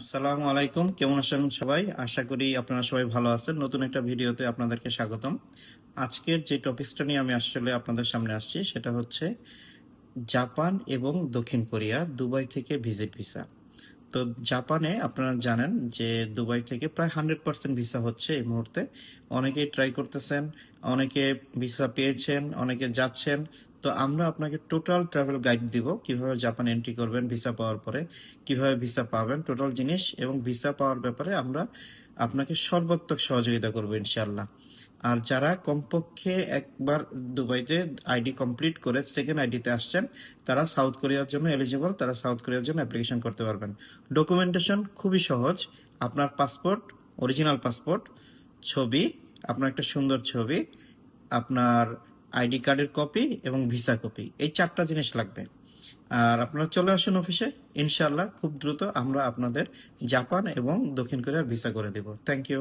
আসসালামু আলাইকুম। কেমন আছেন সবাই? আশা করি আপনারা সবাই ভালো আছেন। নতুন একটা ভিডিওতে আপনাদেরকে স্বাগতম। আজকের যে টপিকসটা নিয়ে আমি আসলে আপনাদের সামনে আসছি, সেটা হচ্ছে জাপান এবং দক্ষিণ কোরিয়া, দুবাই থেকে ভিজিট ভিসা। তো জাপানে আপনারা জানেন যে দুবাই থেকে প্রায় হান্ড্রেড পার্সেন্ট ভিসা হচ্ছে এই মুহূর্তে। অনেকেই ট্রাই করতেছেন, অনেকে ভিসা পেয়েছেন, অনেকে যাচ্ছেন। তো আমরা আপনাকে টোটাল ট্রাভেল গাইড দিব, কীভাবে জাপান এন্ট্রি করবেন ভিসা পাওয়ার পরে, কীভাবে ভিসা পাবেন টোটাল জিনিস এবং ভিসা পাওয়ার ব্যাপারে আমরা আপনাকে সর্বাত্মক সহযোগিতা করব ইনশাল্লাহ আর যারা কমপক্ষে একবার দুবাইতে আইডি কমপ্লিট করে সেকেন্ড আইডিতে আসছেন, তারা সাউথ কোরিয়ার জন্য এলিজিবল তারা সাউথ কোরিয়ার জন্য অ্যাপ্লিকেশন করতে পারবেন। ডকুমেন্টেশন খুবই সহজ, আপনার পাসপোর্ট অরিজিনাল পাসপোর্ট ছবি, আপনার একটা সুন্দর ছবি, আপনার আইডি কার্ডের কপি এবং ভিসা কপি, এই চারটা জিনিস লাগবে। আর আপনারা চলে আসুন অফিসে ইনশাল্লাহ খুব দ্রুত আমরা আপনাদের জাপান এবং দক্ষিণ কোরিয়ার ভিসা করে দেব। Thank you